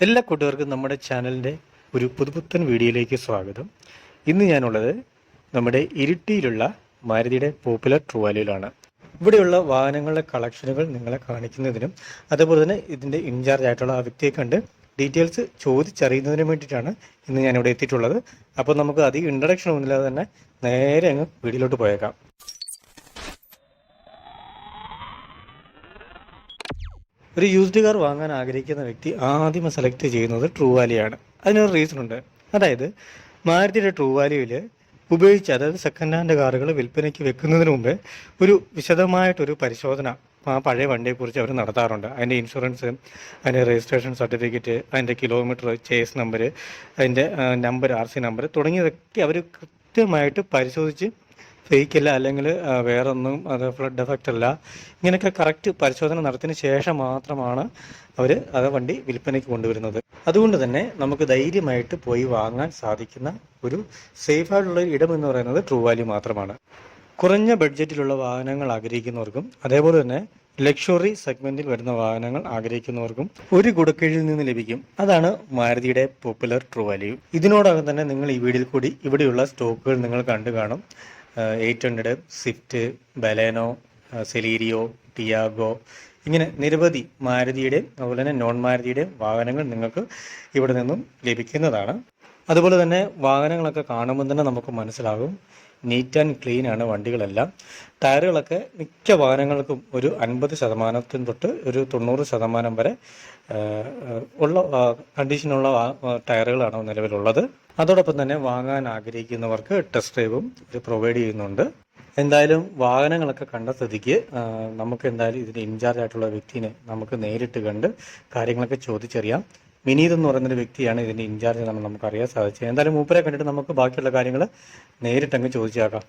എല്ലാ കൂട്ടുകാർക്കും നമ്മുടെ ചാനലിന്റെ ഒരു പുതുപുത്തൻ വീഡിയോയിലേക്ക് സ്വാഗതം. ഇന്ന് ഞാനുള്ളത് നമ്മുടെ ഇരിട്ടിയിലുള്ള മാരുതിയുടെ പോപ്പുലർ ട്രൂവാലിയിലാണ്. ഇവിടെയുള്ള വാഹനങ്ങളുടെ കളക്ഷനുകൾ നിങ്ങളെ കാണിക്കുന്നതിനും അതുപോലെ തന്നെ ഇതിന്റെ ഇൻചാർജ് ആയിട്ടുള്ള ആ വ്യക്തിയെ കണ്ട് ഡീറ്റെയിൽസ് ചോദിച്ചറിയുന്നതിനും വേണ്ടിയിട്ടാണ് ഇന്ന് ഞാനിവിടെ എത്തിയിട്ടുള്ളത്. അപ്പോൾ നമുക്ക് അധികം ഇൻട്രഡക്ഷൻ ഒന്നുമില്ലാതെ തന്നെ നേരെ അങ്ങ് വീഡിയോയിലോട്ട് പോയേക്കാം. ഒരു യൂസ്ഡ് കാർ വാങ്ങാൻ ആഗ്രഹിക്കുന്ന വ്യക്തി ആദ്യം സെലക്ട് ചെയ്യുന്നത് ട്രൂ വാലിയാണ് അതിനൊരു റീസൺ ഉണ്ട്. അതായത് മാരുതിയുടെ ട്രൂ വാലിയിൽ ഉപയോഗിച്ച് അതായത് സെക്കൻഡ് ഹാൻഡ് കാറുകൾ വിൽപ്പനയ്ക്ക് വെക്കുന്നതിന് മുമ്പ് ഒരു വിശദമായിട്ടൊരു പരിശോധന ആ പഴയ വണ്ടിയെക്കുറിച്ച് അവർ നടത്താറുണ്ട്. അതിന്റെ ഇൻഷുറൻസ് അതിന്റെ രജിസ്ട്രേഷൻ സർട്ടിഫിക്കറ്റ് അതിന്റെ കിലോമീറ്റർ ചേസ് നമ്പർ അതിന്റെ നമ്പർ ആർ സി നമ്പർ തുടങ്ങിയതൊക്കെ അവർ കൃത്യമായിട്ട് പരിശോധിച്ച് ഫേക്ക് അല്ല അല്ലെങ്കിൽ വേറൊന്നും അത് ഫ്ലഡ് എഫക്റ്റ് അല്ല. ഇങ്ങനെയൊക്കെ കറക്റ്റ് പരിശോധന നടത്തിയതിന് ശേഷം മാത്രമാണ് അവർ അത് വണ്ടി വിൽപ്പനയ്ക്ക് കൊണ്ടുവരുന്നത്. അതുകൊണ്ട് തന്നെ നമുക്ക് ധൈര്യമായിട്ട് പോയി വാങ്ങാൻ സാധിക്കുന്ന ഒരു സേഫ് ആയിട്ടുള്ള ഒരു ഇടം എന്ന് പറയുന്നത് ട്രൂ വാല്യൂ മാത്രമാണ്. കുറഞ്ഞ ബഡ്ജറ്റിലുള്ള വാഹനങ്ങൾ ആഗ്രഹിക്കുന്നവർക്കും അതേപോലെ തന്നെ ലക്ഷറി സെഗ്മെന്റിൽ വരുന്ന വാഹനങ്ങൾ ആഗ്രഹിക്കുന്നവർക്കും ഒരു കുടക്കീഴിൽ നിന്ന് ലഭിക്കും. അതാണ് മാരുതിയുടെ പോപ്പുലർ ട്രൂ വാല്യൂ ഇതിനോടകം തന്നെ നിങ്ങൾ ഈ വീഡിയോയിൽ കൂടി ഇവിടെയുള്ള സ്റ്റോക്കുകൾ നിങ്ങൾ കണ്ടു കാണും. Eight hundred Swift Baleno Celerio Tiago ഇങ്ങനെ നിരവധി മാരുതിയുടെയും അതുപോലെ തന്നെ നോൺ മാരുതിയുടെയും വാഹനങ്ങൾ നിങ്ങൾക്ക് ഇവിടെ നിന്നും ലഭിക്കുന്നതാണ്. അതുപോലെ തന്നെ വാഹനങ്ങളൊക്കെ കാണുമ്പോൾ തന്നെ നമുക്ക് മനസ്സിലാകും. നീറ്റ് ആൻഡ് ക്ലീൻ ആണ് വണ്ടികളെല്ലാം. ടയറുകളൊക്കെ മിക്ക വാഹനങ്ങൾക്കും ഒരു അൻപത് ശതമാനത്തിന് തൊട്ട് ഒരു തൊണ്ണൂറ് ശതമാനം വരെ ഉള്ള കണ്ടീഷനുള്ള ടയറുകളാണ് നിലവിലുള്ളത്. അതോടൊപ്പം തന്നെ വാങ്ങാൻ ആഗ്രഹിക്കുന്നവർക്ക് ടെസ്റ്റ് ഡ്രൈവും ഇത് പ്രൊവൈഡ് ചെയ്യുന്നുണ്ട്. എന്തായാലും വാഹനങ്ങളൊക്കെ കണ്ട സ്ഥിതിക്ക് നമുക്ക് എന്തായാലും ഇതിന്റെ ഇൻചാർജ് ആയിട്ടുള്ള വ്യക്തിനെ നമുക്ക് നേരിട്ട് കണ്ട് കാര്യങ്ങളൊക്കെ ചോദിച്ചറിയാം. വിനീത് എന്ന് പറയുന്നൊരു വ്യക്തിയാണ് ഇതിന്റെ ഇൻചാർജ് എന്നാണ് നമുക്ക് അറിയാൻ സാധിച്ചത്. എന്തായാലും മൂപ്പരെ കണ്ടിട്ട് നമുക്ക് ബാക്കിയുള്ള കാര്യങ്ങൾ നേരിട്ടങ്ങ് ചോദിച്ചേക്കാം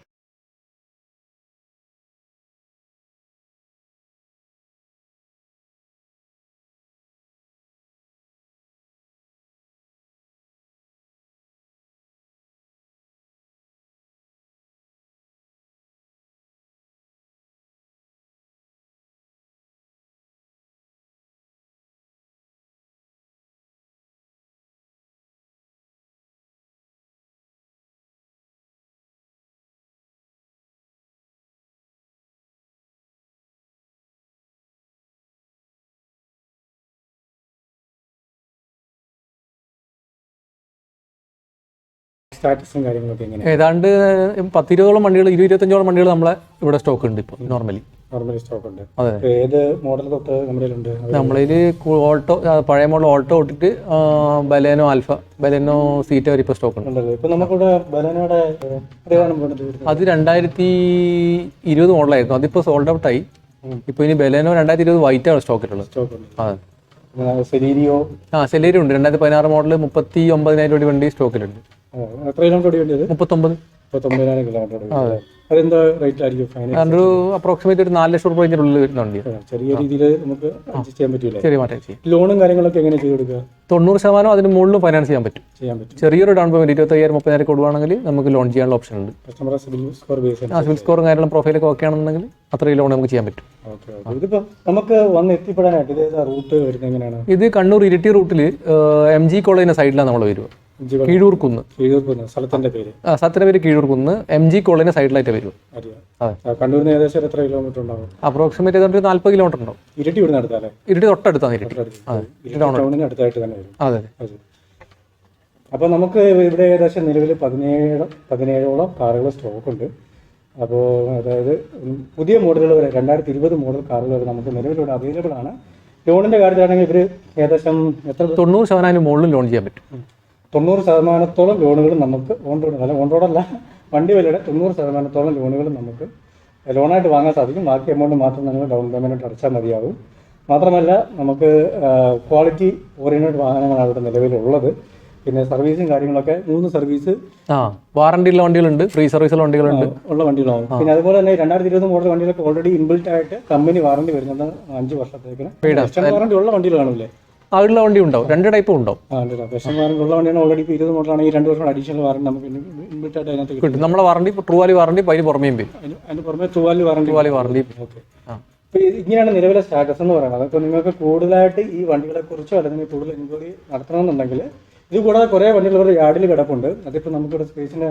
സ്റ്റാറ്റസും കാര്യങ്ങളൊക്കെ എങ്ങനെ ഏതാണ്ട് പത്തിരുപതോളം വണ്ടികൾ ഇരുപത് ഇരുപത്തഞ്ചോളം വണ്ടികൾ നമ്മളെ ഇവിടെ സ്റ്റോക്ക് ഉണ്ട് ഇപ്പോൾ നോർമലി നോർമലി സ്റ്റോക്ക് ഉണ്ട്. അതെ. ഏത് മോഡൽ തൊട്ട് നമ്മുടെ ഉണ്ട് നമ്മളിൽ ഓൾട്ടോ പഴയ മോഡൽ ഓൾട്ടോ ഇട്ടിട്ട് ബലേനോ ആൽഫ ബലേനോ സീറ്റ് വരെ ഇപ്പോൾ സ്റ്റോക്ക് ഉണ്ട്. ഉണ്ടല്ലോ? ഇപ്പൊ നമുക്കിവിടെ ബലേനോടെ അത് രണ്ടായിരത്തി ഇരുപത് മോഡലായിരുന്നു അതിപ്പോൾ സോൾഡ് ഔട്ട് ആയി. ഇപ്പോൾ ഇനി ബലേനോ രണ്ടായിരത്തി ഇരുപത് വൈറ്റ് ആണ് സ്റ്റോക്കിലുള്ളത് സ്റ്റോക്ക് ഉണ്ട്. അതെ. സെലീരിയോ? ആ സെലേരി ഉണ്ട് രണ്ടായിരത്തി പതിനാറ് മോഡൽ മുപ്പത്തി ഒമ്പതിനായിരം രൂപ വണ്ടി സ്റ്റോക്കിലുണ്ട് എത്ര കിലോമീറ്റർ മുപ്പത്തൊമ്പത്. മുപ്പത്തൊമ്പതിനായിരം കിലോമീറ്റർ ഓടി അതെന്താ റേറ്റ് ആയിരിക്കും ഫൈനൽ അതൊരു അപ്രോക്സിമേറ്റ് ഒരു നാല് ലക്ഷം രൂപ ചെറിയ രീതിയിൽ നമുക്ക് അഡ്ജസ്റ്റ് ചെയ്യാൻ പറ്റില്ല ചെറിയ മാറ്റം ചെയ്യും. ലോണും കാര്യങ്ങളൊക്കെ എങ്ങനെ ചെയ്ത് കൊടുക്കുക തൊണ്ണൂറ് ശതമാനം അതിന് മുകളിലും ഫൈനാൻസ് ചെയ്യാൻ പറ്റും. ചെയ്യാൻ പറ്റും. ചെറിയൊരു ഡൗൺ പേയ്മെന്റ് ഇരുപത്തയ്യായിരം മുപ്പതിനായിരം കൊടുവാണെങ്കിൽ നമുക്ക് ലോൺ ചെയ്യാനുള്ള ഓപ്ഷൻ ഉണ്ട്. കസ്റ്റമർ സിബിൽ സ്കോർ ബേസ് ആ സിവിൽ സ്കോറും കാര്യങ്ങളും പ്രൊഫൈലൊക്കെ ഓക്കെ ആണെന്നുണ്ടെങ്കിൽ അത്രയും ലോൺ നമുക്ക് ചെയ്യാൻ പറ്റും. നമുക്ക് വന്ന് എത്തിപ്പെടാനായിട്ട് ഇത് റൂട്ട് വരുന്നത് എങ്ങനെയാണ്? ഇത് കണ്ണൂർ ഇരിട്ടി റൂട്ടിൽ എം ജി കോളേജിന്റെ സൈഡിലാണ് നമ്മൾ വരിക. കീഴൂർ കുന്ന് സ്ഥലത്തിന്റെ പേര്. ആ സ്ഥലത്തിന്റെ പേര് കീഴൂർ കുന്ന് എം ജി കോളേജിന്റെ സൈഡിലായിട്ട് വരും. കണ്ണൂരിന് ഏകദേശം എത്ര കിലോമീറ്റർ ഉണ്ടാവും? അപ്രോക്സിമേറ്റ് ഏതാണ്ട് ഒരു നാൽപ്പത് കിലോമീറ്റർ ഉണ്ടാവും. ഇരട്ടി ഇവിടുന്ന് അടുത്താലേ? ഇരട്ടി തൊട്ടടുത്താണ് ഇരിട്ടി. ഇരട്ടി ടൗണിന് അടുത്തായിട്ട് തന്നെ വരും. അതെ അതെ. അപ്പോൾ നമുക്ക് ഇവിടെ ഏകദേശം നിലവിൽ പതിനേഴ് പതിനേഴോളം കാറുകൾ സ്റ്റോക്ക് ഉണ്ട്. അപ്പോൾ അതായത് പുതിയ മോഡലുകൾ വരെ രണ്ടായിരത്തി ഇരുപത് മോഡൽ കാറുകൾ വരെ നമുക്ക് നിലവിലൂടെ അവൈലബിൾ ആണ്. ലോണിന്റെ കാര്യത്തിലാണെങ്കിൽ ഇവർ ഏകദേശം എത്ര തൊണ്ണൂറ് ശതമാനം മുകളിൽ ലോൺ ചെയ്യാൻ പറ്റും. തൊണ്ണൂറ് ശതമാനത്തോളം ലോണുകൾ നമുക്ക് ഓൺ റോഡ് അല്ല ഓൺ റോഡല്ല വണ്ടി വിലയുടെ തൊണ്ണൂറ് ശതമാനത്തോളം ലോണുകൾ നമുക്ക് ലോണായിട്ട് വാങ്ങാൻ സാധിക്കും. ബാക്കി എമൗണ്ട് മാത്രം നിങ്ങൾ ഡൗൺ പേയ്മെന്റ് അടച്ചാൽ മതിയാവും. മാത്രമല്ല നമുക്ക് ക്വാളിറ്റി ഓറിയന്റഡ് വാഹനങ്ങളാണ് ഇവിടെ നിലവിലുള്ളത്. പിന്നെ സർവീസും കാര്യങ്ങളൊക്കെ മൂന്ന് സർവീസ് ആ വാറണ്ടി ഉള്ള വണ്ടികളുണ്ട് ഫ്രീ സർവീസുള്ള വണ്ടികളുണ്ട്. ഉള്ള വണ്ടികളാണ്. പിന്നെ അതുപോലെ തന്നെ രണ്ടായിരത്തി ഇരുപത് മോഡൽ വണ്ടികളൊക്കെ ഓൾറെഡി ഇൻബിൽറ്റ് ആയിട്ട് കമ്പനി വാറണ്ടി വരുന്നത് അഞ്ച് വർഷത്തേക്കിന്. വെസ്റ്റേൺ വാറണ്ടി ഉള്ള വണ്ടികൾ അതിലുള്ള വണ്ടി ഉണ്ടാവും. രണ്ട് ടൈപ്പും ഉണ്ടാവും. വാറണ്ടി ഉള്ള വണ്ടിയാണ്. ഓൾറെഡി ഇപ്പോൾ മോഡലാണ് ഈ രണ്ട് വർഷം അഡീഷണൽ വാറണ്ടി നമുക്ക് ഇൻബിൽറ്റ് ആയിട്ട് അതിനകത്ത് കിട്ടും. നമ്മുടെ വാറണ്ടി ട്രൂവാലി വാറണ്ടി അതിന് പുറമേയും വരും. അതിന് അതിന് പുറമെ true value warranty true value warranty okay ഇങ്ങനെയാണ് നിലവിലെ സ്റ്റാറ്റസ് എന്ന് പറയുന്നത്. അപ്പോൾ നിങ്ങൾക്ക് കൂടുതലായിട്ട് ഈ വണ്ടികളെ കുറിച്ചോ അല്ലെങ്കിൽ കൂടുതൽ എൻക്വയറി നടത്തണമെന്നുണ്ടെങ്കിൽ ഇത് കൂടാതെ കുറേ വണ്ടികൾ ഇവിടെ യാർഡിൽ കിടപ്പുണ്ട്. അതിപ്പോൾ നമുക്കിവിടെ സ്പേസിന്റെ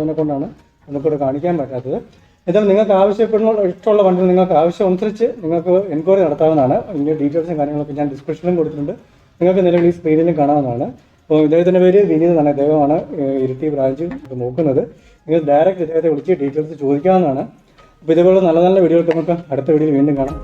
തന്നെ കൊണ്ടാണ് നമുക്കിവിടെ കാണിക്കാൻ പറ്റാത്തത്. എന്നാൽ നിങ്ങൾക്ക് ആവശ്യപ്പെടുന്ന ഇഷ്ടമുള്ള വണ്ടികൾ നിങ്ങൾക്ക് ആവശ്യം അനുസരിച്ച് നിങ്ങൾക്ക് എൻക്വയറി നടത്താവുന്നതാണ്. ഇതിന്റെ ഡീറ്റെയിൽസും കാര്യങ്ങളൊക്കെ ഞാൻ ഡിസ്ക്രിപ്ഷനിലും കൊടുത്തിട്ടുണ്ട്. നിങ്ങൾക്ക് നിലവിൽ ഈ സ്ക്രീനിലും കാണാവുന്നതാണ്. അപ്പോൾ ഇദ്ദേഹത്തിന്റെ പേര് വിനീത് എന്നാണ്. ഇദ്ദേഹമാണ് ഇരിട്ടി ബ്രാഞ്ച് നോക്കുന്നത്. നിങ്ങൾ ഡയറക്റ്റ് ഇദ്ദേഹത്തെ വിളിച്ച് ഡീറ്റെയിൽസ് ചോദിക്കാവുന്നതാണ്. അപ്പോൾ ഇതേപോലെ നല്ല നല്ല വീഡിയോകൾക്ക് നമുക്ക് അടുത്ത വീഡിയോയിൽ വീണ്ടും കാണാം.